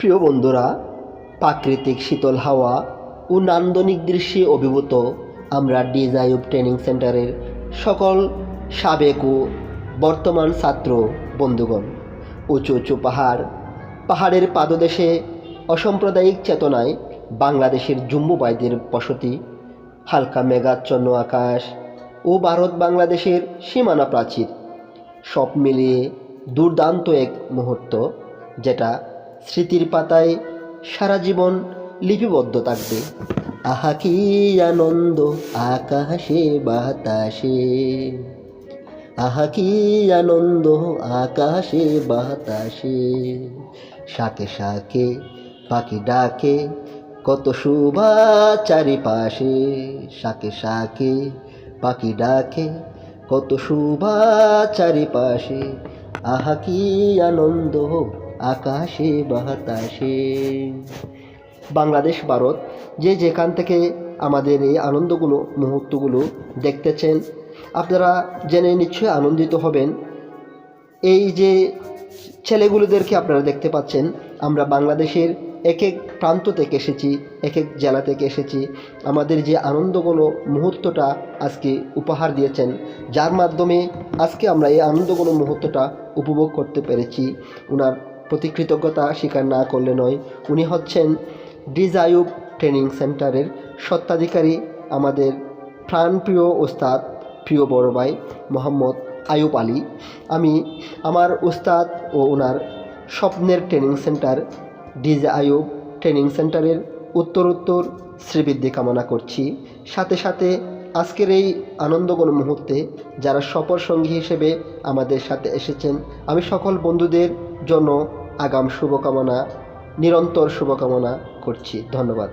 প্রিয় বন্ধুরা, প্রাকৃতিক শীতল হাওয়া ও নান্দনিক দৃশ্যে অভিভূত আমরা ডিজাইব ট্রেনিং সেন্টারের সকল সাবেক ও বর্তমান ছাত্র বন্ধুগণ। উঁচু উঁচু পাহাড়, পাহাড়ের পাদদেশে অসাম্প্রদায়িক চেতনায় বাংলাদেশের জম্মুবাইদের বসতি, হালকা মেঘাচ্ছন্ন আকাশ ও ভারত বাংলাদেশের সীমানা প্রাচীর, সব মিলিয়ে দুর্দান্ত এক মুহূর্ত, যেটা স্মৃতির পাতায় সারা জীবন লিপিবদ্ধ থাকবে। আহা কি আনন্দ, আকাশে বাতাসে। আহা কি আনন্দ, আকাশে বাতাসে। শাকে শাকে, পাখি ডাকে, কত শোভা চারিপাশে শাকে শাকে, পাখি ডাকে, কত শোভা চারিপাশে আহা কি আনন্দ আকাশে বাতাসে। বাংলাদেশ, ভারত, যে যেখান থেকে আমাদের এই আনন্দগুলো, মুহূর্তগুলো দেখতেছেন, আপনারা জেনে নিশ্চয়ই আনন্দিত হবেন। এই যে ছেলেগুলোদেরকে আপনারা দেখতে পাচ্ছেন, আমরা বাংলাদেশের এক এক প্রান্ত থেকে এসেছি, এক এক জেলা থেকে এসেছি। আমাদের যে আনন্দগুলো, মুহূর্তটা আজকে উপহার দিয়েছেন, যার মাধ্যমে আজকে আমরা এই আনন্দগুলো, মুহূর্তটা উপভোগ করতে পেরেছি। ওনার প্রতি কৃতজ্ঞতা স্বীকার না করলে নয়। উনি হচ্ছেন ডিজায়ুব ট্রেনিং সেন্টারের সত্ত্বাধিকারী আমাদের প্রাণপ্রিয় ওস্তাদ প্রিয় বড় ভাই মোহাম্মদ আয়ুব আলী। আমি আমার উস্তাদ ও ওনার স্বপ্নের training centre DJ Ayub training সেন্টারের উত্তরোত্তর শ্রীবৃদ্ধি কামনা করছি। সাথে সাথে আজকের এই আনন্দঘন মুহূর্তে যারা সফর সঙ্গী হিসেবে আমাদের সাথে এসেছেন, আমি সকল বন্ধুদের জন্য আগাম শুভকামনা, নিরন্তর শুভকামনা করছি। ধন্যবাদ।